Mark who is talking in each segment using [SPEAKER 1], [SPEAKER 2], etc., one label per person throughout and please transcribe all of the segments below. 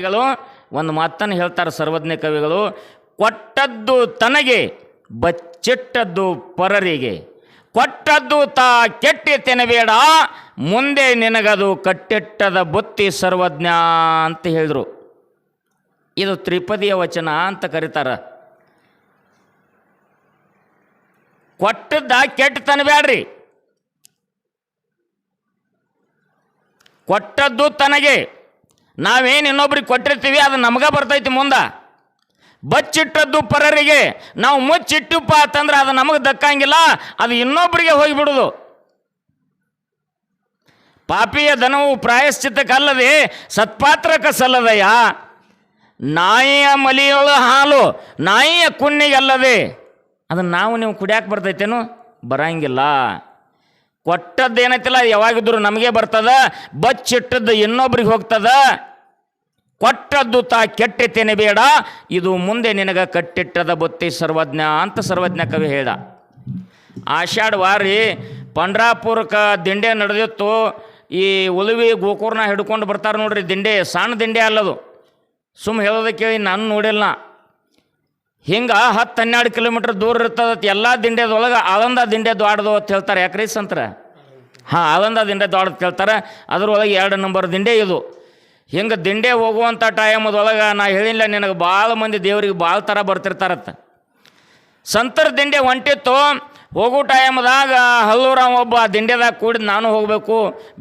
[SPEAKER 1] ಕವಿಗಳು, ಒಂದು ಮಾತನ್ನು ಹೇಳ್ತಾರೆ ಸರ್ವಜ್ಞ ಕವಿಗಳು, ಕೊಟ್ಟದ್ದು ತನಗೆ, ಬಚ್ಚಿಟ್ಟದ್ದು ಪರರಿಗೆ. ಕೊಟ್ಟದ್ದು ತಾ ಕೆಟ್ಟಿ ತಿನ್ನಬೇಡ ಮುಂದೆ ನಿನಗದು ಕಟ್ಟಿಟ್ಟದ ಬುತ್ತಿ ಸರ್ವಜ್ಞ ಅಂತ ಹೇಳಿದರು. ಇದು ತ್ರಿಪದಿಯ ವಚನ ಅಂತ ಕರೀತಾರೆ. ಕೊಟ್ಟದ್ದ ಕೆಟ್ಟ ತನಬೇಡ್ರಿ ಕೊಟ್ಟದ್ದು ತನಗೆ ನಾವೇನು ಇನ್ನೊಬ್ರಿಗೆ ಕೊಟ್ಟಿರ್ತೀವಿ, ಅದು ನಮಗೆ ಬರ್ತೈತಿ ಮುಂದೆ. ಬಚ್ಚಿಟ್ಟದ್ದು ಪರರಿಗೆ, ನಾವು ಮುಚ್ಚಿಟ್ಟಪ್ಪ ಅಂತಂದ್ರೆ ಅದು ನಮಗೆ ದಕ್ಕಂಗಿಲ್ಲ, ಅದು ಇನ್ನೊಬ್ಬರಿಗೆ ಹೋಗಿಬಿಡುದು. ಪಾಪಿಯ ಧನವು ಪ್ರಾಯಶ್ಚಿತ್ತಕ್ಕಲ್ಲದೆ ಸತ್ಪಾತ್ರಕ್ಕೆ ಸಲ್ಲದಯ್ಯ ನಾಯಿಯ ಮಲಿಯೊಳ ಹಾಲು, ನಾಯಿಯ ಕುಣ್ಣಿಗಲ್ಲದೆ ಅದನ್ನು ನಾವು ನೀವು ಕುಡಿಯಾಕೆ ಬರ್ತೈತೇನು? ಬರಂಗಿಲ್ಲ. ಕೊಟ್ಟದ್ದು ಏನೈತಿಲ್ಲ ಅದು ಯಾವಾಗಿದ್ರು ನಮಗೆ ಬರ್ತದ, ಬಚ್ಚಿಟ್ಟದ್ದು ಇನ್ನೊಬ್ರಿಗೆ ಹೋಗ್ತದ. ಕೊಟ್ಟದ್ದು ತಾ ಕೆಟ್ಟಿತೇನೆ ಬೇಡ, ಇದು ಮುಂದೆ ನಿನಗೆ ಕಟ್ಟಿಟ್ಟದ ಬುತ್ತಿ ಸರ್ವಜ್ಞ ಅಂತ ಸರ್ವಜ್ಞ ಕವಿ ಹೇಳ್ದ. ಆಷಾಢ ವಾರಿ ಪಂಡ್ರಾಪುರಕ್ಕೆ ದಿಂಡೆ ನಡೆದಿತ್ತು, ಈ ಉಲುವಿ ಗೋಕೂರ್ನ ಹಿಡ್ಕೊಂಡು ಬರ್ತಾರೆ ನೋಡ್ರಿ ದಿಂಡೆ, ಸಣ್ಣ ದಿಂಡೆ ಅಲ್ಲದು. ಸುಮ್ಮ ಹೇಳೋದಕ್ಕೆ ನಾನು ನೋಡಿಲ್ಲ. ಹಿಂಗೆ ಹತ್ತು ಹನ್ನೆರಡು ಕಿಲೋಮೀಟ್ರ್ ದೂರ ಇರ್ತದ ಎಲ್ಲ ದಿಂಡೆದೊಳಗೆ ಆಳಂದ ದಿಂಡೆ ದ್ವಾಡ್ದು ಅಂತ ಹೇಳ್ತಾರೆ ಯಾಕ್ರೀ ಸಂತ್ರ? ಹಾಂ, ಆಳಂದ ದಿಂಡೆ ದ್ವಾಡ್ದು ಕೇಳ್ತಾರೆ, ಅದ್ರೊಳಗೆ ಎರಡು ನಂಬರ್ ದಿಂಡೆ ಇದು. ಹಿಂಗೆ ದಿಂಡೆ ಹೋಗುವಂಥ ಟೈಮದೊಳಗೆ ನಾ ಹೇಳಿಲ್ಲ, ನಿನಗೆ ಭಾಳ ಮಂದಿ ದೇವ್ರಿಗೆ ಭಾಳ ಥರ ಬರ್ತಿರ್ತಾರತ್ತ. ಸಂತರ ದಿಂಡೆ ಹೊಂಟಿತ್ತು, ಹೋಗೋ ಟೈಮ್ದಾಗ ಹಲ್ಲೂರ ಒಬ್ಬ ದಿಂಡೆದಾಗ ಕೂಡಿ ನಾನು ಹೋಗಬೇಕು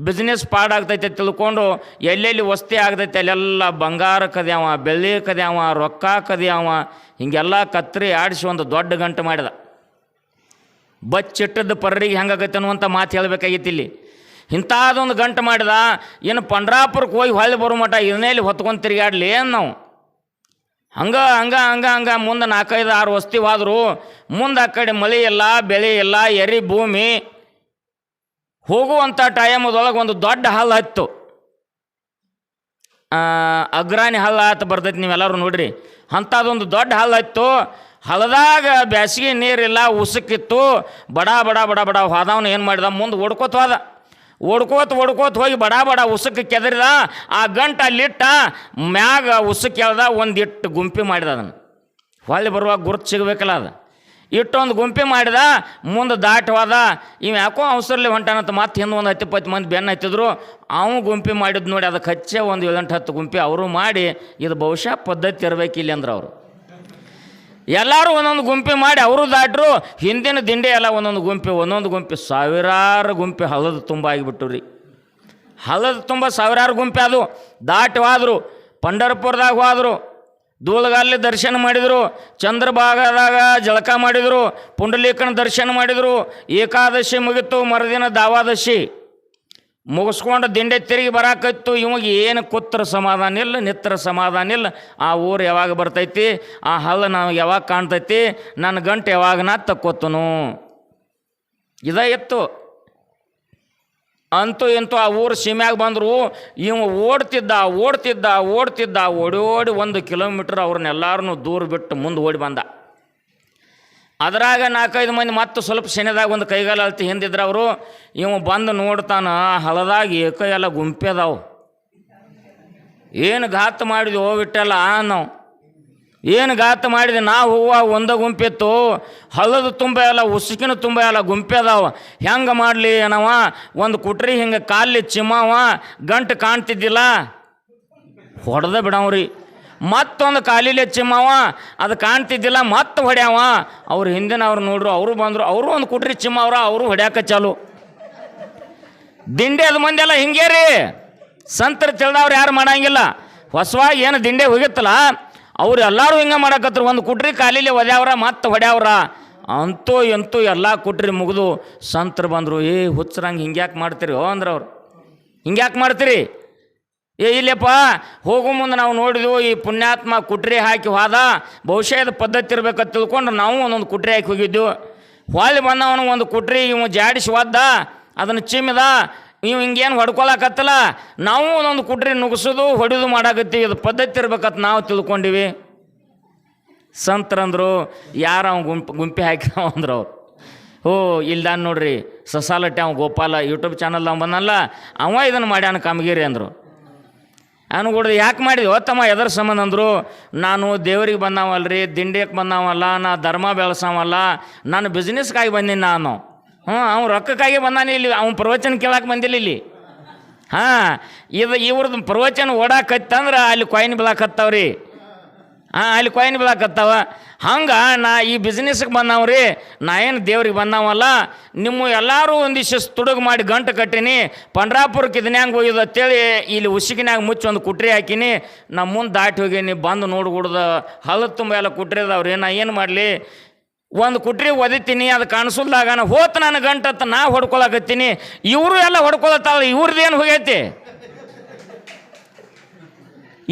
[SPEAKER 1] ಬಿಸ್ನೆಸ್ ಪಾಡಾಗ್ತೈತೆ ತಿಳ್ಕೊಂಡು, ಎಲ್ಲೆಲ್ಲಿ ವಸ್ತಿ ಆಗ್ತೈತೆ ಅಲ್ಲೆಲ್ಲ ಬಂಗಾರ ಕದ್ಯಾವ, ಬೆಳ್ಳಿ ಕದ್ಯಾವ, ರೊಕ್ಕ ಕದಿಯವ, ಹಿಂಗೆಲ್ಲ ಕತ್ರಿ ಆಡಿಸಿ ಒಂದು ದೊಡ್ಡ ಗಂಟು ಮಾಡಿದ. ಬಚ್ಚಿಟ್ಟದ್ದು ಪರ್ರಿಗೆ ಹೆಂಗಾಗೈತೆ ಅನ್ನುವಂಥ ಮಾತು ಹೇಳಬೇಕಾಗಿತ್ತು ಇಲ್ಲಿ. ಇಂಥದ್ದೊಂದು ಗಂಟು ಮಾಡಿದ ಇನ್ನು ಪಂಡ್ರಾಪುರಕ್ಕೆ ಹೋಗಿ ಹೊಳ್ಳಿ ಬರೋ ಮಟ ಇದನ್ನೇಲಿ ಹೊತ್ಕೊಂಡು ತಿರುಗಾಡ್ಲಿ ಏನು ನಾವು? ಹಂಗೆ ಹಂಗ ಹಂಗ ಹಂಗ ಮುಂದೆ ನಾಲ್ಕೈದು ಆರು ವಸ್ತಿ ಮುಂದೆ ಆ ಕಡೆ ಮಳೆ ಇಲ್ಲ ಬೆಳೆ ಇಲ್ಲ ಎರಿ ಭೂಮಿ. ಹೋಗುವಂಥ ಟೈಮದೊಳಗೆ ಒಂದು ದೊಡ್ಡ ಹಲ್ಲು ಹತ್ತು. ಆ, ಅಗ್ರಾಣಿ ಆತ ಬರ್ತೈತಿ ನೀವೆಲ್ಲರೂ ನೋಡ್ರಿ. ಅಂಥದ್ದೊಂದು ದೊಡ್ಡ ಹಲ್ಲು ಹತ್ತು. ಹಲದಾಗ ಬ್ಯಾಸಿಗೆ ನೀರಿಲ್ಲ ಉಸುಕಿತ್ತು ಬಡ ಬಡ ಬಡ ಬಡ ಹೋದವನು ಏನು ಮಾಡಿದ? ಮುಂದೆ ಓಡ್ಕೋತ ಹೋದ. ಓಡ್ಕೋತ ಓಡ್ಕೋತ ಹೋಗಿ ಬಡ ಬಡ ಉಸುಕ್ಕೆ ಕೆದರಿದ, ಆ ಗಂಟು ಅಲ್ಲಿಟ್ಟ ಮ್ಯಾಗ ಉಸುಕು ಎಳ್ದ ಒಂದಿಟ್ಟು ಗುಂಪಿ ಮಾಡಿದ ಅದನ್ನು. ಹೊಳ್ಳಿ ಬರುವಾಗ ಗುರುತು ಸಿಗಬೇಕಲ್ಲ ಅದು. ಇಟ್ಟೊಂದು ಗುಂಪಿ ಮಾಡಿದ, ಮುಂದೆ ದಾಟಿ ಹೋದ, ಇವ ಯಾಕೋ ಅವಸರಲ್ಲಿ ಹೊಂಟಾನಂತ ಮತ್ತೆ ಹಿಂದೆ ಒಂದು ಹತ್ತು ಇಪ್ಪತ್ತು ಮಂದಿ ಬೆನ್ನು ಹತ್ತಿದ್ರು ಅವನು ಗುಂಪಿ ಮಾಡಿದ್ದು ನೋಡಿ ಅದಕ್ಕೆ ಹಚ್ಚೆ ಒಂದು ಏಳೆಂಟು ಹತ್ತು ಗುಂಪಿ ಅವರು ಮಾಡಿ, ಇದು ಬಹುಶಃ ಪದ್ಧತಿ ಇರಬೇಕಿಲ್ಲ ಅಂದ್ರೆ ಅವರು. ಎಲ್ಲರೂ ಒಂದೊಂದು ಗುಂಪಿ ಮಾಡಿ ಅವರು ದಾಟ್ರು, ಹಿಂದಿನ ದಿಂಡೆ ಎಲ್ಲ ಒಂದೊಂದು ಗುಂಪಿ ಒಂದೊಂದು ಗುಂಪಿ. ಸಾವಿರಾರು ಗುಂಪಿ ಹಲದ ತುಂಬ ಆಗಿಬಿಟ್ಟು ರೀ ಹಲದ ತುಂಬ ಸಾವಿರಾರು ಗುಂಪಿ ಅದು. ದಾಟಿ ಹೋದ್ರು, ಪಂಡರಪುರದಾಗ ಹೋದರು ಧೂಳಗಲ್ಲಿ ದರ್ಶನ ಮಾಡಿದರು, ಚಂದ್ರಭಾಗದಾಗ ಜಳಕ ಮಾಡಿದರು, ಪುಂಡಲೀಕನ ದರ್ಶನ ಮಾಡಿದರು, ಏಕಾದಶಿ ಮುಗಿತು ಮರುದಿನ ದಾವಾದಶಿ. ಮುಗಿಸ್ಕೊಂಡು ದಿಂಡೆ ತಿರುಗಿ ಬರಾಕತ್ತು, ಇವಾಗ ಏನು ಕೂತ್ರ ಸಮಾಧಾನ ಇಲ್ಲ, ನಿತ್ರ ಸಮಾಧಾನ ಇಲ್ಲ. ಆ ಊರು ಯಾವಾಗ ಬರ್ತೈತಿ? ಆ ಹಲ್ಲ ನಾವು ಯಾವಾಗ ಕಾಣ್ತೈತಿ? ನನ್ನ ಗಂಟು ಯಾವಾಗ ನಾ ತಕ್ಕೋತನು ಇದ ಇತ್ತು. ಅಂತೂ ಇಂತೂ ಆ ಊರು ಸೀಮ್ಯಾಗ ಬಂದರು. ಇವ ಓಡ್ತಿದ್ದ ಓಡ್ತಿದ್ದ ಓಡ್ತಿದ್ದ ಓಡಿ ಓಡಿ ಒಂದು ಕಿಲೋಮೀಟ್ರ್ ಅವ್ರನ್ನೆಲ್ಲರನ್ನೂ ದೂರ ಬಿಟ್ಟು ಮುಂದೆ ಓಡಿ ಬಂದ. ಅದ್ರಾಗ ನಾಲ್ಕೈದು ಮಂದಿ ಮತ್ತು ಸ್ವಲ್ಪ ಶನಿದಾಗ ಒಂದು ಕೈಗಾಲ ಅಲ್ತಿ ಹಿಂದಿದ್ರು ಅವರು ಇವ ಬಂದು ನೋಡ್ತಾನೆ ಹಳದಾಗಿ ಏಕ ಎಲ್ಲ ಗುಂಪೆ ಅದಾವು. ಏನು ಘಾತ ಮಾಡಿದ್ವಿ ಹೋಗಿಟ್ಟಲ್ಲ ನಾವು. ಏನು ಘಾತ ಮಾಡಿದೆ ನಾವು ಹೂವು ಒಂದ ಗುಂಪಿತ್ತು ಹಳದ ತುಂಬ ಎಲ್ಲ, ಉಸುಕಿನ ತುಂಬ ಎಲ್ಲ ಗುಂಪೆ ಅದಾವ. ಹೆಂಗೆ ಮಾಡಲಿ ಏನವ, ಒಂದು ಕುಟ್ರಿ ಹಿಂಗೆ ಕಾಲಿ ಚಿಮ್ಮವ, ಗಂಟು ಕಾಣ್ತಿದ್ದಿಲ್ಲ. ಹೊಡೆದ ಬಿಡವ್ರಿ. ಮತ್ತೊಂದು ಕಾಲಿಲೆ ಚಿಮ್ಮವ ಅದು ಕಾಣ್ತಿದ್ದಿಲ್ಲ, ಮತ್ತೆ ಹೊಡ್ಯಾವ. ಅವ್ರು ಹಿಂದಿನ ಅವ್ರು ನೋಡ್ರು, ಅವರು ಬಂದರು, ಅವರು ಒಂದು ಕುಟ್ರಿ ಚಿಮ್ಮವ್ರ ಅವರು ಹೊಡ್ಯಾಕ ಚಾಲು. ದಿಂಡೆ ಅದು ಮಂದಿ ಎಲ್ಲ ಹಿಂಗೆ ರೀ. ಸಂತರ ತಿಳಿದವ್ರು ಯಾರು ಮಾಡಂಗಿಲ್ಲ. ಹೊಸವಾಗಿ ಏನು ದಿಂಡೆ ಹೋಗಿತ್ತಲ್ಲ, ಅವ್ರು ಎಲ್ಲರೂ ಹಿಂಗೆ ಮಾಡಕತ್ರು. ಒಂದು ಕುಟ್ರಿ ಕಾಲಿಲೆ ಒದ್ಯಾವ್ರ, ಮತ್ತೆ ಹೊಡ್ಯಾವ್ರ. ಅಂತೂ ಎಂತೂ ಎಲ್ಲ ಕುಟ್ರಿ ಮುಗಿದು ಸಂತರು ಬಂದರು. ಏ, ಹುಚ್ಚರಂಗೆ ಹಿಂಗ್ಯಾಕೆ ಮಾಡ್ತೀರಿ ಓ ಅಂದ್ರೆ ಅವ್ರು. ಹಿಂಗ್ಯಾಕೆ ಮಾಡ್ತೀರಿ? ಏ, ಇಲ್ಲಪ್ಪ, ಹೋಗೋ ಮುಂದೆ ನಾವು ನೋಡಿದ್ವು, ಈ ಪುಣ್ಯಾತ್ಮ ಕುಟ್ರಿ ಹಾಕಿ ಹೋದ. ಬಹುಶಃ ಪದ್ಧತಿ ಇರ್ಬೇಕಂತ ತಿಳ್ಕೊಂಡು ನಾವು ಒಂದೊಂದು ಕುಟ್ರಿ ಹಾಕಿ ಹೋಗಿದ್ದು. ಹೊಳ್ಳಿ ಬಂದವನು ಒಂದು ಕುಟ್ರಿ, ಇವ ಜಾಡಿಸಿ ಒದ್ದ ಅದನ್ನು ಚಿಮ್ಮಿದ ನೀವು ಹಿಂಗೇನು ಹೊಡ್ಕೊಳಕತ್ತಲ್ಲ. ನಾವು ಒಂದೊಂದು ಕುಟ್ರಿ ನುಗ್ಸೋದು, ಹೊಡೆದು ಮಾಡಾಕತ್ತೀವಿ ಇದು ಪದ್ಧತಿ ಇರ್ಬೇಕಂತ ನಾವು ತಿಳ್ಕೊಂಡಿವಿ. ಸಂತರಂದರು, ಯಾರು ಅವ್ನು ಗುಂಪು, ಗುಂಪಿ ಹಾಕಿ ಅಂದ್ರು ಅವ್ರು. ಓ ಇಲ್ದಾನ ನೋಡ್ರಿ, ಸಸಾಲಟ್ಟಿ ಅವ ಗೋಪಾಲ ಯೂಟ್ಯೂಬ್ ಚಾನಲ್ ಅವ ಬಂದಲ್ಲ ಅವ ಇದನ್ನು ಮಾಡ್ಯಾನ ಕಾಮಗಿರಿ ಅಂದರು. ಅನ್ಕೊಡ್ದು ಯಾಕೆ ಮಾಡಿದ್ವಿ? ತಮ್ಮ ಎದ್ರ ಸಂಬಂಧ ಅಂದರು, ನಾನು ದೇವರಿಗೆ ಬಂದಾವಲ್ರಿ ದಿಂಡಿಯಕ್ಕೆ ಬಂದಾವಲ್ಲ, ನಾ ಧರ್ಮ ಬೆಳೆಸವಲ್ಲ, ನಾನು ಬಿಸ್ನೆಸ್ಗಾಗಿ ಬಂದಿನಿ ನಾನು. ಹ್ಞೂ, ಅವ್ನು ರೊಕ್ಕಕ್ಕಾಗಿ ಬಂದಾನೆ ಇಲ್ಲಿ, ಅವ್ನು ಪ್ರವಚನ ಕೇಳಕ್ಕೆ ಬಂದಿಲ್ಲ ಇಲ್ಲಿ. ಹಾಂ, ಇದು ಇವ್ರದ್ದು ಪ್ರವಚನ ಓಡಾಕತ್ತಂದ್ರೆ ಅಲ್ಲಿ ಕಾಯಿನ್ ಬೀಳಾಕತ್ತಾವ್ರಿ ಹಾಂ ಅಲ್ಲಿ ಕಾಯಿನ್ ಬೀಳಾಕತ್ತಾವ. ಹಂಗೆ ನಾ ಈ ಬಿಸ್ನೆಸ್ಗೆ ಬಂದವ್ರಿ ನಾ ಏನು ದೇವ್ರಿಗೆ ಬಂದವಲ್ಲ, ನಿಮ್ಮ ಎಲ್ಲರೂ ಒಂದಿಷ್ಟು ತುಡುಗು ಮಾಡಿ ಗಂಟು ಕಟ್ಟೀನಿ, ಪಂಡ್ರಾಪುರಕ್ಕೆ ಇದನ್ಯಾಂಗ ಹೋಗಿದ್ದು ಅಂತೇಳಿ ಇಲ್ಲಿ ಉಸುಕಿನಾಗ ಮುಚ್ಚಿ ಒಂದು ಕುಟ್ರಿ ಹಾಕಿನಿ, ನಾ ಮುಂದೆ ದಾಟಿ ಹೋಗೀನಿ, ಬಂದು ನೋಡ್ಗುಡ್ದು ಹಲ್ಲು ತುಂಬ ಎಲ್ಲ ಕುಟ್ರಿ ಅದಾವ್ರಿ ನಾ ಏನು ಮಾಡಲಿ, ಒಂದು ಕುಟ್ರಿ ಒದಿತೀನಿ, ಅದು ಕಾಣಿಸೋದಾಗ ನಾ ಹೋತ್ ನಾನು ಗಂಟತ್ತ ನಾ ಹೊಡ್ಕೊಳಕತ್ತೀನಿ, ಇವರು ಎಲ್ಲ ಹೊಡ್ಕೊಳತ್ತಾವ ಇವ್ರದ್ದೇನು ಹೋಗೈತಿ?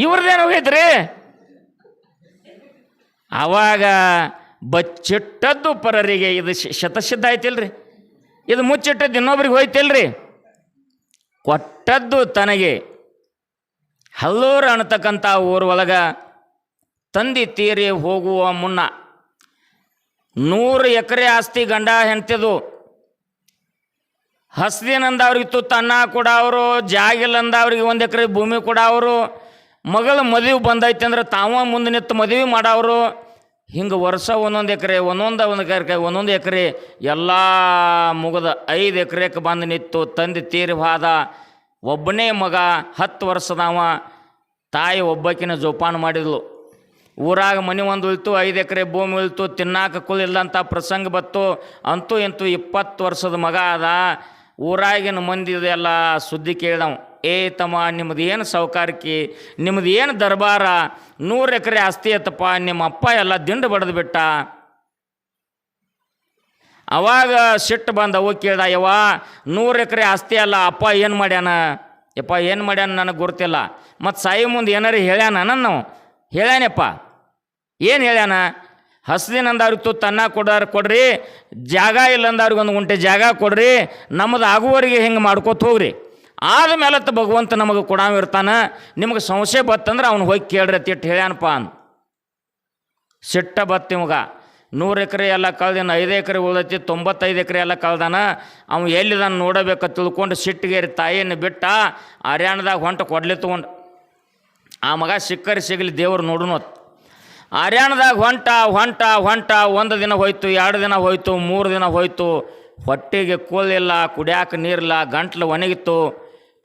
[SPEAKER 1] ಇವ್ರದ್ದೇನು ಹೋಗೈತ್ರಿ? ಆವಾಗ ಬಚ್ಚಿಟ್ಟದ್ದು ಪರರಿಗೆ ಇದು ಶತಸಿದ್ಧ ಆಯ್ತಿಲ್ರಿ. ಇದು ಮುಚ್ಚಿಟ್ಟದ್ದು ಇನ್ನೊಬ್ರಿಗೆ ಹೋಯ್ತಿಲ್ರಿ. ಕೊಟ್ಟದ್ದು ತನಗೆ ಹಲ್ಲೂರು ಅನ್ನತಕ್ಕಂಥ ಊರೊಳಗ ತಂದಿ ತೀರಿ ಹೋಗುವ ಮುನ್ನ ನೂರು ಎಕರೆ ಆಸ್ತಿ ಗಂಡ ಹೆಂಡ್ತಿದು. ಹಸ್ದಿನಂದ ಅವ್ರಿಗೆ ತುತ್ತು ಅನ್ನ ಕೂಡ ಅವರು ಜಾಗಿಲ್ಲಂದ ಅವ್ರಿಗೆ ಒಂದು ಎಕರೆ ಭೂಮಿ ಕೂಡ ಅವರು. ಮಗಳ ಮದುವೆ ಬಂದೈತೆ ಅಂದ್ರೆ ತಾವ ಮುಂದೆ ನಿಂತು ಮದುವೆ ಮಾಡವರು. ಹಿಂಗೆ ವರ್ಷ ಒಂದೊಂದು ಎಕರೆ, ಒಂದೊಂದು ಒಂದು ಎಕರೆ ಒಂದೊಂದು ಎಕರೆ, ಎಲ್ಲ ಮುಗಿದ ಐದು ಎಕರೆಗೆ ಬಂದು ನಿಂತು ತಂದೆ ತೀರ್ವಾದ ಒಬ್ಬನೇ ಮಗ ಹತ್ತು ವರ್ಷದವ ತಾಯಿ ಒಬ್ಬಕಿನ ಜೋಪಾನ ಮಾಡಿದ್ಲು. ಊರಾಗ ಮನೆ ಒಂದು ಉಳಿತು, ಐದು ಎಕರೆ ಭೂಮಿ ಉಳಿತು, ತಿನ್ನಾಕ ಕುಳಿಲ್ಲಂಥ ಪ್ರಸಂಗ ಬತ್ತು ಅಂತೂ ಇಂತೂ ಇಪ್ಪತ್ತು ವರ್ಷದ ಮಗ ಅದ ಊರಾಗಿನ ಮಂದಿದೆಲ್ಲ ಸುದ್ದಿ ಕೇಳಿದವ. ಏ ತಮ್ಮ ನಿಮ್ದು ಏನು ಸೌಕಾರಿಕಿ ನಿಮ್ದು ಏನು ದರ್ಬಾರ? ನೂರು ಎಕರೆ ಆಸ್ತಿ ಐತಪ್ಪ ನಿಮ್ಮ ಅಪ್ಪ ಎಲ್ಲ ದಿಂಡು ಬಡ್ದು ಬಿಟ್ಟ. ಅವಾಗ ಸಿಟ್ಟು ಬಂದ ಅವು ಕೇಳ್ದ, ಯವ್ವ, ನೂರು ಎಕರೆ ಆಸ್ತಿ ಅಲ್ಲ, ಅಪ್ಪ ಏನು ಮಾಡ್ಯಾನ? ಯಪ್ಪ, ಏನು ಮಾಡ್ಯಾನ ನನಗೆ ಗೊತ್ತಿಲ್ಲ. ಮತ್ತು ಸಾಯಿ ಮುಂದೆ ಏನಾರು ಹೇಳ್ಯಾನ ನಾನು ಹೇಳ್ಯಾನಪ್ಪ. ಏನು ಹೇಳ್ಯಾನ? ಹಸ್ದಿನಂದವ್ರಿಗೆ ತುತ್ತು ತನ್ನ ಕೊಡಾರ, ಕೊಡ್ರಿ. ಜಾಗ ಇಲ್ಲಂದವ್ರಿಗೆ ಒಂದು ಗುಂಟೆ ಜಾಗ ಕೊಡ್ರಿ. ನಮ್ಮದು ಆಗುವವರಿಗೆ ಹಿಂಗೆ ಮಾಡ್ಕೋತ ಹೋಗ್ರಿ. ಆದಮೇಲೆ ಭಗವಂತ ನಮಗೆ ಕೊಡಾವಿರ್ತಾನೆ ನಿಮಗೆ ಸಂಶಯ ಬತ್ತಂದ್ರೆ ಅವ್ನು ಹೋಗಿ ಕೇಳ್ರಿ ತಿಟ್ಟು ಹೇಳ್ಯಾನಪ್ಪ ಅನ್ ಸಿಟ್ಟ ಬತ್ತಿ ಮಗ ನೂರು ಎಕರೆ ಎಲ್ಲ ಕಳ್ದಿನ, ಐದು ಎಕರೆ ಉಳ್ದೈತಿ, ತೊಂಬತ್ತೈದು ಎಕರೆ ಎಲ್ಲ ಕಳ್ದಾನ ಅವ್ನು ಎಲ್ಲಿದಾನ ನೋಡಬೇಕ ತಿಳ್ಕೊಂಡು ಸಿಟ್ಟಿಗೇರಿ ತಾಯಿಯನ್ನು ಬಿಟ್ಟ ಹರ್ಯಾಣದಾಗ ಹೊಂಟ ಕೊಡ್ಲಿ ತೊಗೊಂಡು. ಆ ಮಗ ಸಿಕ್ಕರೆ ಸಿಗಲಿ ದೇವ್ರು ನೋಡುನು. ಹರ್ಯಾಣದಾಗ ಹೊಂಟ ಹೊಂಟ ಹೊಂಟ, ಒಂದು ದಿನ ಹೋಯ್ತು, ಎರಡು ದಿನ ಹೋಯ್ತು, ಮೂರು ದಿನ ಹೋಯ್ತು, ಹೊಟ್ಟೆಗೆ ಕೂಲಿಲ್ಲ ಕುಡಿಯಾಕೆ ನೀರಿಲ್ಲ ಗಂಟ್ಲು ಒಣಗಿತ್ತು.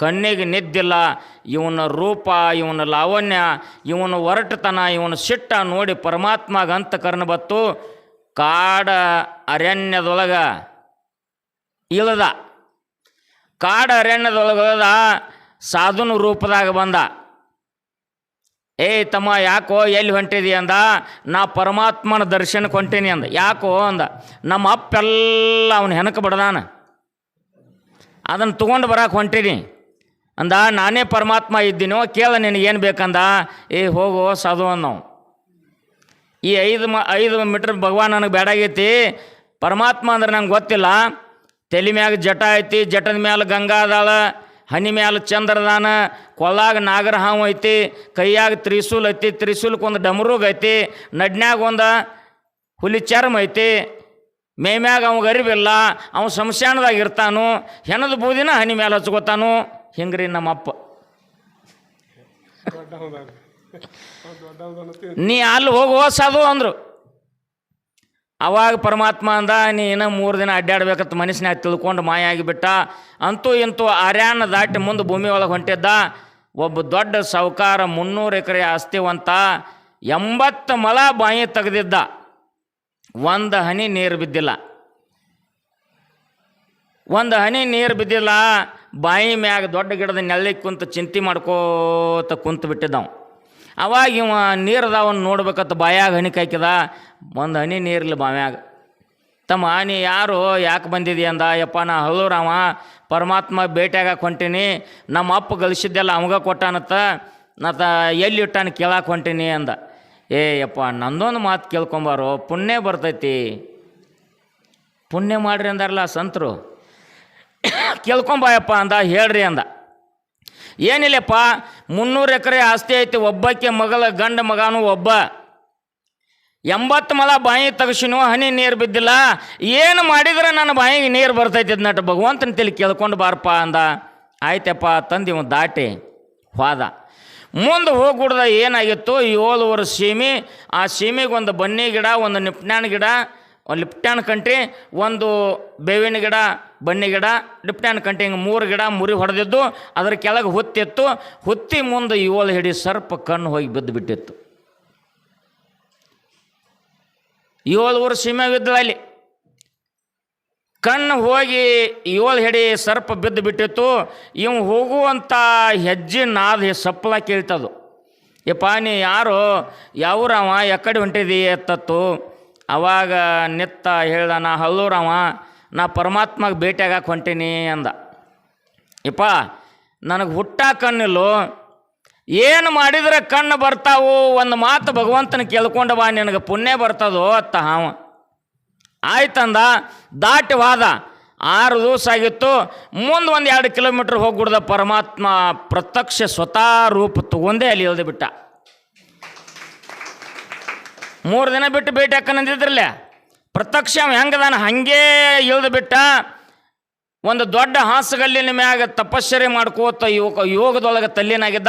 [SPEAKER 1] ಕಣ್ಣಿಗೆ ನಿದ್ದಿಲ್ಲ, ಇವನ ರೂಪ, ಇವನ ಲಾವಣ್ಯ, ಇವನ ಒರಟತನ, ಇವನ ಸಿಟ್ಟ ನೋಡಿ ಪರಮಾತ್ಮಗ ಅಂತ ಕರ್ಣ ಬತ್ತು, ಕಾಡ ಅರಣ್ಯದೊಳಗ ಇಳದ. ಕಾಡ ಅರಣ್ಯದೊಳಗದ ಸಾಧುನ ರೂಪದಾಗ ಬಂದ. ಏ ತಮ್ಮ, ಯಾಕೋ ಎಲ್ಲಿ ಹೊಂಟಿದಿ ಅಂದ? ನಾ ಪರಮಾತ್ಮನ ದರ್ಶನಕ್ಕೆ ಹೊಂಟೀನಿ ಅಂದ. ಯಾಕೋ ಅಂದ? ನಮ್ಮ ಅಪ್ಪೆಲ್ಲ ಅವನು ಹೆನಕ ಬಡ್ದಾನ. ಅದನ್ನು ತೊಗೊಂಡು ಬರಕ್ಕೆ ಹೊಂಟೀನಿ. ಅಂದ, ನಾನೇ ಪರಮಾತ್ಮ ಇದ್ದೀನೋ, ಕೇಳ ನಿನಗೇನು ಬೇಕಂದ? ಏ, ಹೋಗೋ, ಸಾಧು ಅನ್ನೋ ಈ ಐದು ಮ, ಐದು ಮೀಟ್ರ್ ಭಗವಾನ್ ನನಗೆ ಬೇಡಾಗೈತಿ ಪರಮಾತ್ಮ ಅಂದ್ರೆ ನಂಗೆ ಗೊತ್ತಿಲ್ಲ. ತಲೆ ಮ್ಯಾಗ ಜಟ ಐತಿ, ಜಟದ ಮ್ಯಾಲ ಗಂಗಾ ಅದಾಳ, ಹನಿ ಮ್ಯಾಲ ಚಂದ್ರದಾನ ಕೊಲ್ಲಾಗ ನಾಗರ ಹಾವು ಐತಿ, ಕೈಯಾಗ ತ್ರಿಶೂಲ್ ಐತಿ ತ್ರಿಶೂಲಕ್ಕೆ ಒಂದು ಡಮರುಗ್ ಐತಿ, ನಡ್ನ್ಯಾಗ ಒಂದು ಹುಲಿ ಚರ್ಮ ಐತಿ ಮೇ ಮ್ಯಾಗ ಅವಂಗೆ ಅರಿವಿಲ್ಲ ಅವ ಶಮಶಾನದಾಗ ಇರ್ತಾನು, ಹೆಣದ ಬೂದಿನ ಹನಿ ಮ್ಯಾಲ ಹಚ್ಕೋತಾನು. ಹಿಂಗ್ರಿ ನಮ್ಮಪ್ಪ? ನೀ ಅಲ್ಲಿ ಹೋಗುವ ಓದ್ಸದು ಅಂದರು. ಅವಾಗ ಪರಮಾತ್ಮ ಅಂದ, ನೀ ಇನ್ನೂ ಮೂರು ದಿನ ಅಡ್ಡಾಡ್ಬೇಕಂತ ಮನಸ್ಸಿನಾಗ ತಿಳ್ಕೊಂಡು ಮಾಯ ಆಗಿಬಿಟ್ಟ ಅಂತೂ ಇಂತೂ ಅರ್ಯಾನ ದಾಟಿ ಮುಂದೆ ಭೂಮಿ ಒಳಗೆ ಹೊಂಟಿದ್ದ. ಒಬ್ಬ ದೊಡ್ಡ ಸಾಹುಕಾರ ಮುನ್ನೂರು ಎಕರೆ ಆಸ್ತಿವಂತ ಎಂಬತ್ತು ಮಲ ಬಾಯಿ ತೆಗೆದಿದ್ದ. ಒಂದು ಹನಿ ನೀರು ಬಿದ್ದಿಲ್ಲ. ಒಂದು ಹನಿ ನೀರು ಬಿದ್ದಿಲ್ಲ, ಬಾಯಿ ಮ್ಯಾಗ ದೊಡ್ಡ ಗಿಡದ ನೆಲ್ಲಿಗೆ ಕುಂತು ಚಿಂತೆ ಮಾಡ್ಕೋತ ಕುಂತು ಬಿಟ್ಟಿದ್ದವು. ಅವಾಗ ಇವ ನೀರದವನ್ನ ನೋಡ್ಬೇಕತ್ತ ಬಾಯಾಗ ಹನಿ ಕಾಯ್ಕಿದ, ಒಂದು ಹನಿ ನೀರಿಲ್ಲ ಬಾವ್ಯಾಗ. ತಮ್ಮ ನೀ ಯಾರು, ಯಾಕೆ ಬಂದಿದಿ ಅಂದ, ಯಪ್ಪ ನಾ ಹಳ್ಳೂರವ ಪರಮಾತ್ಮ ಭೇಟಿಯಾಗಕ್ಕೆ ಹೊಂಟೀನಿ, ನಮ್ಮ ಅಪ್ಪ ಗಳಿಸಿದ್ದೆಲ್ಲ ಅವಂಗ ಕೊಟ್ಟಾನತ್ತ ನತ್ತ ಎಲ್ಲಿ ಇಟ್ಟಾನ ಕೇಳಕ್ಕೆ ಹೊಂಟೀನಿ ಅಂದ. ಏ ಯಪ್ಪ, ನಂದೊಂದು ಮಾತು ಕೇಳ್ಕೊಂಬಾರು, ಪುಣ್ಯ ಬರ್ತೈತಿ. ಪುಣ್ಯ ಮಾಡ್ರಿ ಅಂದಾರಲ್ಲ ಸಂತರು. ಕೇಳ್ಕೊಂಬಾಯಪ್ಪ ಅಂದ, ಹೇಳ್ರಿ ಅಂದ. ಏನಿಲ್ಲಪ್ಪ, ಮುನ್ನೂರು ಎಕರೆ ಆಸ್ತಿ ಐತಿ, ಒಬ್ಬಕ್ಕೆ ಮಗಳ, ಗಂಡ ಮಗನೂ ಒಬ್ಬ. ಎಂಬತ್ತು ಮಲ ಬಾಯಿ ತಗಸಿನೂ, ಹನಿ ನೀರು ಬಿದ್ದಿಲ್ಲ. ಏನು ಮಾಡಿದ್ರೆ ನನ್ನ ಬಾಯಿಗೆ ನೀರು ಬರ್ತೈತಿ ನಟ ಭಗವಂತನ ತಿಳಿ ಕೇಳ್ಕೊಂಡು ಬಾರಪ್ಪ ಅಂದ. ಆಯ್ತಪ್ಪ, ತಂದು ದಾಟಿ ಹೋದ. ಮುಂದೆ ಹೋಗ್ಬಿಡ್ದ ಏನಾಗಿತ್ತು ಏಳು ವರ್ಷ ಸೀಮೆ, ಆ ಸೀಮೆಗೆ ಒಂದು ಬನ್ನಿ ಗಿಡ, ಒಂದು ನಿಪ್ಟಾಣ ಗಿಡ, ಒಂದು ಲಿಪ್ಟಾಣ ಕಂಟ್ರಿ, ಒಂದು ಬೇವಿನ ಗಿಡ ಬನ್ನಿ ಗಿಡ ಡಿಪ್ಟ್ಯಾನ್ ಕಂಟಿಂಗ್ ಮೂರು ಗಿಡ ಮುರಿ ಹೊಡೆದಿದ್ದು, ಅದರ ಕೆಳಗೆ ಹುತ್ತಿತ್ತು. ಹುತ್ತಿ ಮುಂದೆ ಇವಲ್ ಹಿಡಿ ಸರ್ಪ ಕಣ್ಣು ಹೋಗಿ ಬಿದ್ದು ಬಿಟ್ಟಿತ್ತು ಏಳು ಊರು ಸೀಮೆ ಬಿದ್ದದ ಅಲ್ಲಿ. ಕಣ್ಣು ಹೋಗಿ ಏಳು ಹೆಡಿ ಸರ್ಪ ಬಿದ್ದು ಬಿಟ್ಟಿತ್ತು ಇವ್ ಹೋಗುವಂಥ ಹೆಜ್ಜೆ ನಾದ ಸಪ್ಪಳ ಕೇಳ್ತದು. ಯಪ್ಪ, ನೀ ಯಾರು? ಯಾವೂರವ ಎಕಡೆ ಹೊಂಟಿದಿ ಎತ್ತತ್ತು? ಅವಾಗ ನಿತ್ತ ಹೇಳ್ದ ನಾ ಹಲ್ಲೂರವ ನಾ ಪರಮಾತ್ಮಗೆ ಭೇಟಿಯಾಗಕ್ಕೆ ಹೊಂಟೀನಿ ಅಂದ. ಇಪ್ಪ, ನನಗೆ ಹುಟ್ಟ ಕಣ್ಣಿಲ್ಲೋ, ಏನು ಮಾಡಿದ್ರೆ ಕಣ್ಣು ಬರ್ತಾವು ಒಂದು ಮಾತು ಭಗವಂತನ ಕೇಳ್ಕೊಂಡು ಬಾ, ನಿನಗೆ ಪುಣ್ಯ ಬರ್ತದೋ ಅತ್ತ ಹಾವ. ಆಯ್ತಂದ, ದಾಟಿ ವಾದ. ಆರು ದಿವಸ ಆಗಿತ್ತು, ಮುಂದೆ ಒಂದು ಎರಡು ಕಿಲೋಮೀಟ್ರ್ ಹೋಗ್ಬಿಡ್ದ ಪರಮಾತ್ಮ, ಪ್ರತ್ಯಕ್ಷ ಸ್ವತಃ ರೂಪ ತಗೊಂಡೇ ಅಲ್ಲಿ ಇಳ್ದು ಬಿಟ್ಟ. ಮೂರು ದಿನ ಬಿಟ್ಟು ಭೇಟಿ ಹಾಕನಂದಿದ್ರಲ್ಲ? ಪ್ರತ್ಯಕ್ಷ ಹೆಂಗದಾನ? ಹಂಗೇ ಇಳ್ದು ಬಿಟ್ಟ ಒಂದು ದೊಡ್ಡ ಹಾಸಗಲ್ಲಿನ ಮ್ಯಾಗ ತಪಶ್ಚರ್ಯ ಮಾಡ್ಕೋತ ಯೋಗ ಯೋಗದೊಳಗೆ ತಲ್ಲಿನಾಗಿದ್ದ.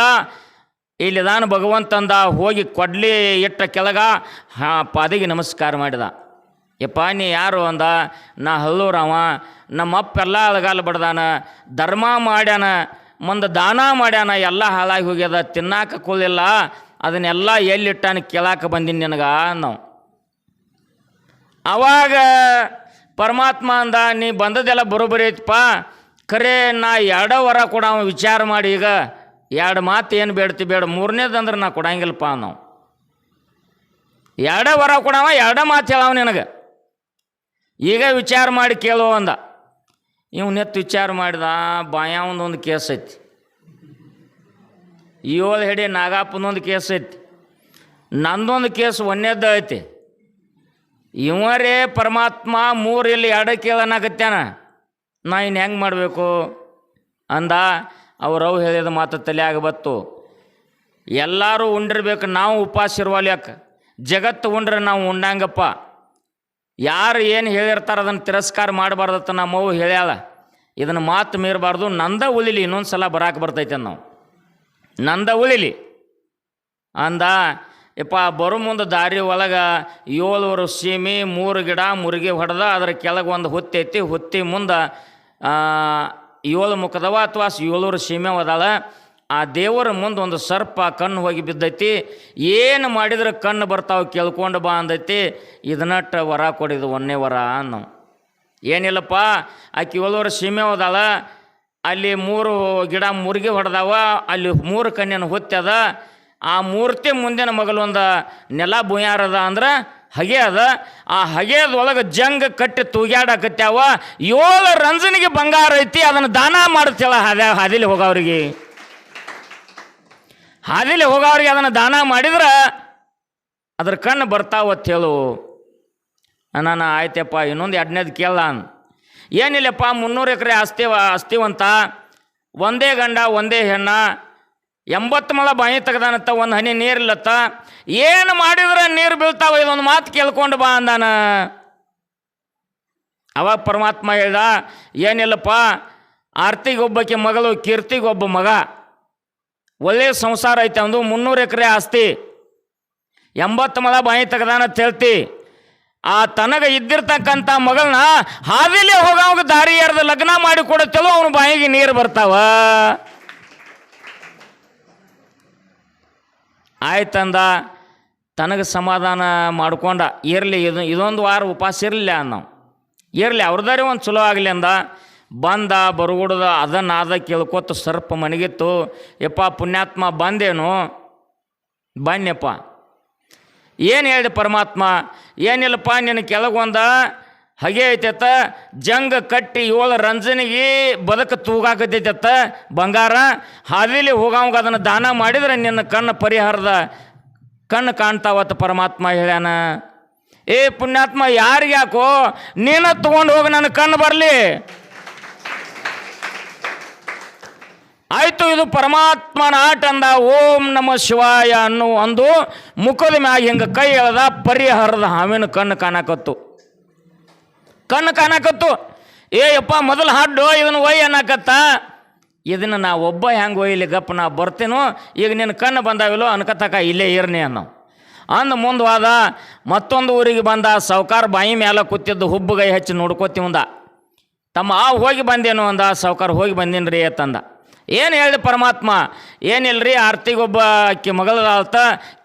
[SPEAKER 1] ಇಲ್ಲಿದಾನ ಭಗವಂತಂದ ಹೋಗಿ ಕೊಡ್ಲಿ ಇಟ್ಟ ಕೆಳಗ, ಹಾ, ಪಾದಿಗೆ ನಮಸ್ಕಾರ ಮಾಡಿದ. ಯಪ್ಪ, ನೀ ಯಾರು ಅಂದ? ನಾ ಹಲ್ಲೂರವ ನಮ್ಮ ಅಪ್ಪ ಎಲ್ಲ ಅಳಗಾಲ ಬಡ್ದಾನ. ಧರ್ಮ ಮಾಡ್ಯಾನ. ಮುಂದೆ ದಾನ ಮಾಡ್ಯಾನ. ಎಲ್ಲ ಹಾಳಾಗಿ ಹೋಗ್ಯದ. ತಿನ್ನಾಕ ಕೂಲಿಲ್ಲ. ಅದನ್ನೆಲ್ಲ ಎಲ್ಲಿಟ್ಟಾನ ಕೇಳಾಕ ಬಂದೀನಿ ನಿನಗ ನಾವು ಅವಾಗ ಪರಮಾತ್ಮ ಅಂದ, ನೀ ಬಂದದೆಲ್ಲ ಬರೋಬ್ಬರಿ ಐತಪ್ಪ. ಖರೆ, ನಾ ಎರಡೋ ವರ ಕೂಡ ವಿಚಾರ ಮಾಡಿ ಈಗ ಎರಡು ಮಾತು ಏನು ಬೇಡ್ತಿ ಬೇಡ ಮೂರನೇದಂದ್ರೆ ನಾ ಕೊಡಂಗಿಲ್ಲಪ್ಪ ನಾವು ಎರಡೇ ವರ ಕೊಡವ ಎರಡೇ ಮಾತು ಹೇಳವ ನಿನಗೆ. ಈಗ ವಿಚಾರ ಮಾಡಿ ಕೇಳುವ ಅಂದ. ಇವ್ ನೆತ್ತು ವಿಚಾರ ಮಾಡಿದ ಬಾಯಾವಂದೊಂದು ಕೇಸ್ ಐತಿ. ಏಳು ಹೇಳಿ ನಾಗಪ್ಪನೊಂದು ಕೇಸ್ ಐತಿ. ನಂದೊಂದು ಕೇಸ್ ಒಂದೇದ್ದು ಐತಿ. ಇವರೇ ಪರಮಾತ್ಮ ಮೂರು ಇಲ್ಲಿ ಎರಡು ಕೇಳನಾಗತ್ಯಾನ ನಾ ಇನ್ನು ಹೆಂಗೆ ಮಾಡಬೇಕು? ಅಂದ ಅವ್ರವ್ ಹೇಳಿದ ಮಾತು ತಲೆಯಾಗ ಬತ್ತು. ಎಲ್ಲರೂ ಉಂಡಿರ್ಬೇಕು, ನಾವು ಉಪವಾಸ ಇರುವಲ್ಯಾಕೆ. ಜಗತ್ತು ಉಂಡ್ರೆ ನಾವು ಉಂಡಂಗಪ್ಪ. ಯಾರು ಏನು ಹೇಳಿರ್ತಾರೆ ಅದನ್ನು ತಿರಸ್ಕಾರ ಮಾಡಬಾರ್ದತ್ತ ನಮ್ಮವ್ವ ಹೇಳ್ಯಾಳ. ಇದನ್ನು ಮಾತು ಮೀರಬಾರ್ದು, ನಂದ ಉಳಿಲಿ ಇನ್ನೊಂದು ಸಲ ಬರಾಕೆ ಬರ್ತೈತೆ ನಾವು ನಂದ ಉಳಿಲಿ. ಅಂದ ಯಪ್ಪ, ಬರು ಮುಂದೆ ದಾರಿ ಒಳಗೆ ಏಳುವರೆ ಸೀಮೆ, ಮೂರು ಗಿಡ, ಮುರುಗಿ ಹೊಡೆದ, ಅದ್ರ ಕೆಳಗೆ ಒಂದು ಹೊತ್ತೈತಿ ಹೊತ್ತಿ ಮುಂದೆ ಏಳು ಮುಖದವ ಅಥವಾ ಏಳೂರು ಸೀಮೆ ಹೋದಾಳ ಆ ದೇವರ ಮುಂದೆ ಒಂದು ಸರ್ಪ ಕಣ್ಣು ಹೋಗಿ ಬಿದ್ದೈತಿ. ಏನು ಮಾಡಿದ್ರೆ ಕಣ್ಣು ಬರ್ತಾವೆ ಕೇಳ್ಕೊಂಡು ಬಾ ಅಂದೈತಿ. ಇದನ್ನಟ್ಟ ವರ ಕೊಡಿದ್ದು ಒಂದೇ ವರ ಅನ್ನೋ. ಏನಿಲ್ಲಪ್ಪ, ಆಕೆ ಏಳುವರೆ ಸೀಮೆ ಹೋದಾಳ ಅಲ್ಲಿ ಮೂರು ಗಿಡ ಮುರುಗಿ ಹೊಡೆದಾವ. ಅಲ್ಲಿ ಮೂರು ಕಣ್ಣಿನ ಹೊತ್ಯದ ಆ ಮೂರ್ತಿ ಮುಂದಿನ ಮಗಲೊಂದು ನೆಲ ಭೂಯಾರದ ಅಂದ್ರೆ ಹಗೆ ಅದ. ಆ ಹಗೆದೊಳಗೆ ಜಂಗ್ ಕಟ್ಟಿ ತೂಗ್ಯಾಡಕತ್ಯಾವ. ಏಳು ರಂಜನಿಗೆ ಬಂಗಾರ ಐತಿ, ಅದನ್ನು ದಾನ ಮಾಡ್ತೇಳ ಹಾದ ಹಾದಿಲಿ ಹೋಗೋರಿಗೆ ಹಾದಿಲಿ ಹೋಗೋರಿಗೆ ಅದನ್ನು ದಾನ ಮಾಡಿದ್ರೆ ಅದ್ರ ಕಣ್ಣು ಬರ್ತಾವತ್ತು ಹೇಳು. ನಾನು ಆಯ್ತಪ್ಪ, ಇನ್ನೊಂದು ಎರಡನೇದು ಕೇಳ ಏನಿಲ್ಲಪ್ಪ, ಮುನ್ನೂರು ಎಕರೆ ಆಸ್ತಿ ಆಸ್ತಿವಂತ. ಒಂದೇ ಗಂಡ, ಒಂದೇ ಹೆಣ್ಣ. ಎಂಬತ್ತು ಮಳ ಬಾಯಿ ತೆಗ್ದಾನತ್ತ ಒಂದು ಹನಿ ನೀರಿಲ್ಲತ್ತ. ಏನು ಮಾಡಿದ್ರೆ ನೀರು ಬೀಳ್ತಾವ? ಇದೊಂದು ಮಾತು ಕೇಳ್ಕೊಂಡು ಬಾ ಅಂದಾನ. ಅವಾಗ ಪರಮಾತ್ಮ ಹೇಳ್ದ, ಏನಿಲ್ಲಪ್ಪ ಆರ್ತಿಗೊಬ್ಬಕ್ಕೆ ಮಗಳು, ಕೀರ್ತಿಗೊಬ್ಬ ಮಗ. ಒಳ್ಳೆಯ ಸಂಸಾರ ಐತೆ ಅಂದು, ಮುನ್ನೂರು ಎಕರೆ ಆಸ್ತಿ. ಎಂಬತ್ತು ಮಳ ಬಾಯಿ ತೆಗ್ದಾನಂತ ಹೇಳ್ತಿ. ಆ ತನಗ ಇದ್ದಿರ್ತಕ್ಕಂಥ ಮಗಳನ್ನ ಹಾದಿಲೇ ಹೋಗೋವಾಗ ದಾರಿ ಎರ್ದು ಲಗ್ನ ಮಾಡಿ ಕೊಡುತ್ತಲೋ, ಅವನ ಬಾಯಿಗೆ ನೀರು ಬರ್ತಾವ. ಆಯ್ತಂದ, ತನಗೆ ಸಮಾಧಾನ ಮಾಡ್ಕೊಂಡ, ಇರಲಿ, ಇದು, ಇದೊಂದು ವಾರ ಉಪವಾಸ ಇರಲಿಲ್ಲ ನಾವು. ಇರಲಿ, ಅವ್ರದಾರೆ ಒಂದು ಚಲೋ ಆಗಲಿ ಅಂದ. ಬಂದ, ಬರುಗುಡ್ದ ಅದನ್ನಾದ ಅದ ಕೇಳ್ಕೊತ ಸರ್ಪ ಮನೆಗಿತ್ತು. ಯಪ್ಪ, ಪುಣ್ಯಾತ್ಮ ಬಂದೇನು? ಬನ್ಯಪ್ಪ. ಏನು ಹೇಳಿದೆ ಪರಮಾತ್ಮ? ಏನಿಲ್ಲಪ್ಪ, ನಿನ್ನ ಕೆಳಗೊಂದ ಹಗೆ ಐತೆತ್ತ ಜಂಗ ಕಟ್ಟಿ ಏಳು ರಂಜನಿಗೆ ಬದುಕು ತೂಗಾಕತೈತೆತ್ತ. ಬಂಗಾರ ಹಾದಿಲಿ ಹೋಗವಂಗ ಅದನ್ನು ದಾನ ಮಾಡಿದರೆ ನಿನ್ನ ಕಣ್ಣು ಪರಿಹಾರದ ಕಣ್ಣು ಕಾಣ್ತಾವತ್ತ ಪರಮಾತ್ಮ ಹೇಳ್ಯಾನ. ಏ ಪುಣ್ಯಾತ್ಮ ಯಾರಿಗೆ ಯಾಕೋ ನೀನ ತಗೊಂಡು ಹೋಗಿ ನನ್ನ ಕಣ್ಣು ಬರಲಿ. ಆಯಿತು, ಇದು ಪರಮಾತ್ಮನ ಆಟ ಅಂದ, ಓಂ ನಮ ಶಿವಾಯ ಅನ್ನೋ ಒಂದು ಮುಖದ ಮ್ಯಾಗ ಹಿಂಗೆ ಕೈ ಎಳೆದ ಪರಿಹಾರದ ಹಾವಿನ ಕಣ್ಣು ಕಾಣಕತ್ತು. ಕಣ್ಣು ಕಾಣಕತ್ತು. ಏ, ಯಪ್ಪ, ಮೊದಲು ಹಾಡು ಇದನ್ನು ಒಯ್ ಅನ್ನಕತ್ತ. ಇದನ್ನು ನಾ ಒಬ್ಬ ಹೆಂಗೆ ಒಯ್ಯಲಿ ಗಪ್ಪ, ನಾ ಬರ್ತೀನೋ, ಈಗ ನಿನ್ನ ಕಣ್ಣು ಬಂದಾವಿಲ್ಲೋ ಅನ್ಕತಕ ಇಲ್ಲೇ ಇರ್ನಿ ಅನ್ನೋ. ಅಂದ ಮುಂದೆ ಹೋದ ಮತ್ತೊಂದು ಊರಿಗೆ ಬಂದ, ಸಾವ್ಕಾರ ಬಾಯಿ ಮೇಲೆ ಕೂತಿದ್ದು ಹುಬ್ಬುಗೈ ಹಚ್ಚಿ ನೋಡ್ಕೋತೀವಂದ. ತಮ್ಮ, ಆ ಹೋಗಿ ಬಂದೇನು ಅಂದ, ಸಾವ್ಕಾರ ಹೋಗಿ ಬಂದೇನು ರೀ ಅಂತಂದ. ಏನು ಹೇಳಿ ಪರಮಾತ್ಮ? ಏನಿಲ್ರಿ, ಆರ್ತಿಗೊಬ್ಬ ಕಿ ಮಗಳದಾತ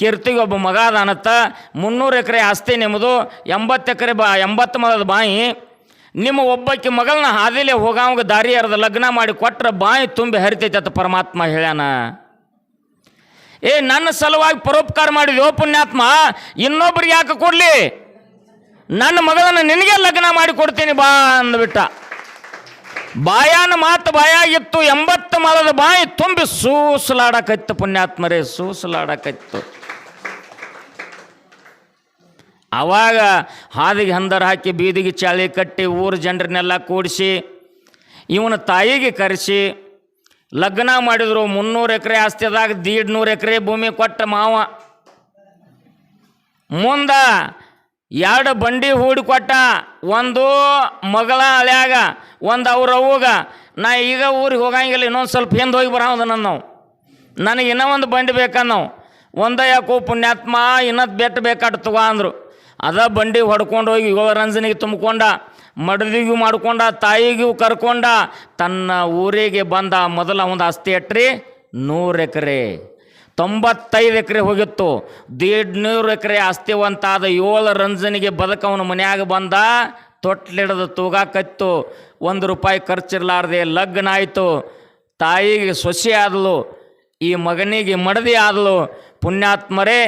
[SPEAKER 1] ಕೀರ್ತಿಗೊಬ್ಬ ಮಗ ಅದಾನತ್ತ ಮುನ್ನೂರು ಎಕರೆ ಆಸ್ತಿ ನಿಮ್ಮದು ಎಂಬತ್ತು ಎಕರೆ ಬಾ, ಎಂಬತ್ತು ಮಗದ ಬಾಯಿ. ನಿಮ್ಮ ಒಬ್ಬಕ್ಕೆ ಮಗಳನ್ನ ಹಾದಿಲೆ ಹೋಗಾವಂಗೆ ದಾರಿ ಅರ್ಧ ಲಗ್ನ ಮಾಡಿ ಕೊಟ್ಟರೆ ಬಾಯಿ ತುಂಬಿ ಹರಿತೈತೆ ಅಂತ ಪರಮಾತ್ಮ ಹೇಳ್ಯಾನ. ಏ, ನನ್ನ ಸಲುವಾಗಿ ಪರೋಪಕಾರ ಮಾಡಿದ್ಯೋ ಪುಣ್ಯಾತ್ಮ? ಇನ್ನೊಬ್ರಿಗೆ ಯಾಕೆ ಕೊಡಲಿ? ನನ್ನ ಮಗಳನ್ನು ನಿನಗೆ ಲಗ್ನ ಮಾಡಿ ಕೊಡ್ತೀನಿ ಬಾ ಅಂದ್ಬಿಟ್ಟ. ಬಾಯಾನ ಮಾತು ಬಾಯಾಗಿತ್ತು, ಎಂಬತ್ತು ಮಲದ ಬಾಯಿ ತುಂಬಿ ಸೂಸಲಾಡಕತ್ತು, ಪುಣ್ಯಾತ್ಮರೇ ಸೂಸಲಾಡಕತ್ತು. ಅವಾಗ ಹಾದಿಗೆ ಹಂದರ ಹಾಕಿ, ಬೀದಿಗೆ ಚಾಳಿ ಕಟ್ಟಿ, ಊರ ಜನರನ್ನೆಲ್ಲ ಕೂಡಿಸಿ, ಇವನ ತಾಯಿಗೆ ಕರೆಸಿ, ಲಗ್ನ ಮಾಡಿದರು, ಮುನ್ನೂರು ಎಕರೆ ಆಸ್ತಿದಾಗ ದೀಡ್ ನೂರು ಎಕರೆ ಭೂಮಿ ಕೊಟ್ಟ ಮಾವ. ಮುಂದ ಎರಡು ಬಂಡಿ ಹೂಡಿಕೊಟ್ಟ ಒಂದು ಮಗಳ ಅಳ್ಯಾಗ, ಒಂದು ಅವ್ರ ಅವ್ವಗ, ನಾ ಈಗ ಊರಿಗೆ ಹೋಗಂಗಿಲ್ಲ, ಇನ್ನೊಂದು ಸ್ವಲ್ಪ ಹಿಂದೆ ಹೋಗಿ ಬರೋದು ನನ್ನ ನನಗೆ ಇನ್ನೂ ಒಂದು ಬಂಡಿ ಬೇಕನ್ನೋ ಒಂದ ಯಾಕೋ ಪುಣ್ಯಾತ್ಮ, ಇನ್ನೊಂದು ಬೆಟ್ಟು ತಗೋ ಅಂದರು. ಅದ ಬಂಡಿ ಹೊಡ್ಕೊಂಡು ಹೋಗಿ ಯುವರಂಜನಿಗೆ ರಂಜನಿಗೆ ತುಂಬಿಕೊಂಡ, ಮಡದಿಗೂ ಮಾಡ್ಕೊಂಡ, ತಾಯಿಗೂ ಕರ್ಕೊಂಡ, ತನ್ನ ಊರಿಗೆ ಬಂದ ಮೊದಲ ಒಂದು ಆಸ್ತಿ ಎಟ್ರಿ? ನೂರು ಎಕರೆ. ತೊಂಬತ್ತೈದು ಎಕರೆ ಹೋಗಿತ್ತು. ದೇಡ್ನೂರು ಎಕರೆ ಆಸ್ತಿವಂತಾದ ಏಳು ರಂಜನಿಗೆ ಬದುಕವನ ಮನ್ಯಾಗ ಬಂದ, ತೊಟ್ಲಿಡದ ತೂಗಾಕತ್ತು ಒಂದು ರೂಪಾಯಿ ಖರ್ಚಿರ್ಲಾರ್ದೆ ಲಗ್ನ ಆಯಿತು. ತಾಯಿಗೆ ಸೊಸಿ ಆದಲು ಈ ಮಗನಿಗೆ ಮಡದಿ ಆದಲು ಪುಣ್ಯಾತ್ಮರೇ,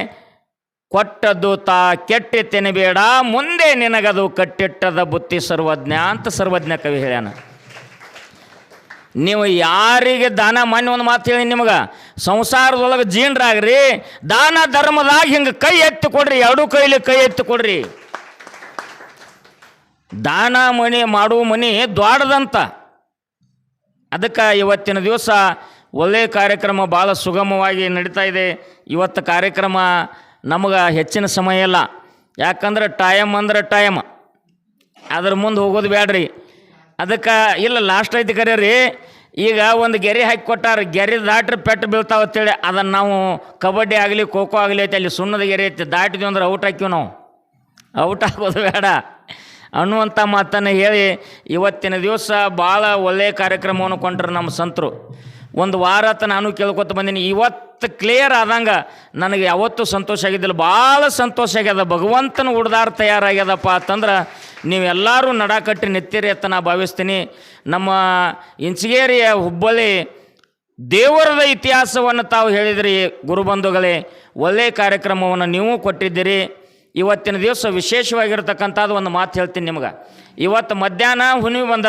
[SPEAKER 1] ಕೊಟ್ಟದ್ದು ತಾ ಕೆಟ್ಟಿ ತಿನ್ನಬೇಡ ಮುಂದೆ ನಿನಗದು ಕಟ್ಟಿಟ್ಟದ ಬುತ್ತಿ ಸರ್ವಜ್ಞ ಅಂತ ಸರ್ವಜ್ಞ ಕವಿ ಹೇಳ್ಯಾನ. ನೀವು ಯಾರಿಗೆ ದಾನ ಮಾನ್ಯ ಒಂದು ಮಾತು ಹೇಳಿ ನಿಮಗೆ? ಸಂಸಾರದೊಳಗೆ ಜೀನ್ರಾಗ್ರಿ ದಾನ ಧರ್ಮದಾಗ ಹಿಂಗೆ ಕೈ ಎತ್ತಿ ಕೊಡ್ರಿ, ಎರಡೂ ಕೈಲಿ ಕೈ ಎತ್ತಿ ಕೊಡ್ರಿ. ದಾನ ಮನೆ ಮಾಡುವ ಮನೆ ದ್ವಾಡದಂತ ಅದಕ್ಕೆ ಇವತ್ತಿನ ದಿವಸ ಒಳ್ಳೆಯ ಕಾರ್ಯಕ್ರಮ ಭಾಳ ಸುಗಮವಾಗಿ ನಡೀತಾ ಇದೆ. ಇವತ್ತು ಕಾರ್ಯಕ್ರಮ ನಮಗೆ ಹೆಚ್ಚಿನ ಸಮಯ ಇಲ್ಲ. ಯಾಕಂದ್ರೆ ಟೈಮ್ ಅಂದ್ರೆ ಟೈಮ್ ಅದ್ರ ಮುಂದೆ ಹೋಗೋದು ಬೇಡ್ರಿ ಅದಕ್ಕೆ ಇಲ್ಲ ಲಾಸ್ಟ್ ಐತಿ ಕರೆ ರೀ ಈಗ ಒಂದು ಗೆರೆ ಹಾಕಿ ಕೊಟ್ಟಾರ ಗೆರೆ ದಾಟ್ರೆ ಪೆಟ್ಟು ಬೀಳ್ತಾವ ಅಂತೇಳಿ, ಅದನ್ನು ನಾವು ಕಬಡ್ಡಿ ಆಗಲಿ, ಖೋ ಆಗಲಿ ಐತೆ, ಅಲ್ಲಿ ಸುಣ್ಣದ ಗೆರೆ ಐತಿ, ದಾಟಿದ್ವಿ ಅಂದ್ರೆ ಔಟ್ ಹಾಕಿವಿ ನಾವು. ಔಟ್ ಹಾಕೋದು ಬೇಡ. ಅನ್ನುವಂಥ ಮಾತನ್ನು ಹೇಳಿ ಇವತ್ತಿನ ದಿವಸ ಭಾಳ ಒಳ್ಳೆಯ ಕಾರ್ಯಕ್ರಮವನ್ನು ಕೊಂಡ್ರು ನಮ್ಮ ಸಂತರು. ಒಂದು ವಾರ ಆತ ನಾನು ಕೇಳ್ಕೊತ ಬಂದೀನಿ. ಇವತ್ತು ಕ್ಲಿಯರ್ ಆದಂಗೆ ನನಗೆ ಯಾವತ್ತೂ ಸಂತೋಷ ಆಗಿದ್ದಿಲ್ಲ. ಭಾಳ ಸಂತೋಷ ಆಗ್ಯದ. ಭಗವಂತನ ಉಡ್ದಾರ ತಯಾರಾಗ್ಯದಪ್ಪ ಅಂತಂದ್ರೆ ನೀವೆಲ್ಲರೂ ನಡಾಕಟ್ಟಿ ನಿತ್ತೀರಿ ಅಂತ ನಾ ಭಾವಿಸ್ತೀನಿ. ನಮ್ಮ ಇಂಚಗೇರಿಯ ಹುಬ್ಬಳ್ಳಿ ದೇವರದ ಇತಿಹಾಸವನ್ನು ತಾವು ಹೇಳಿದಿರಿ ಗುರುಬಂಧುಗಳೇ. ಒಳ್ಳೆಯ ಕಾರ್ಯಕ್ರಮವನ್ನು ನೀವು ಕೊಟ್ಟಿದ್ದೀರಿ. ಇವತ್ತಿನ ದಿವಸ ವಿಶೇಷವಾಗಿರ್ತಕ್ಕಂಥದ್ದು ಒಂದು ಮಾತು ಹೇಳ್ತೀನಿ ನಿಮ್ಗೆ. ಇವತ್ತು ಮಧ್ಯಾಹ್ನ ಹುಣ್ಣಿಮೆ ಬಂದದ.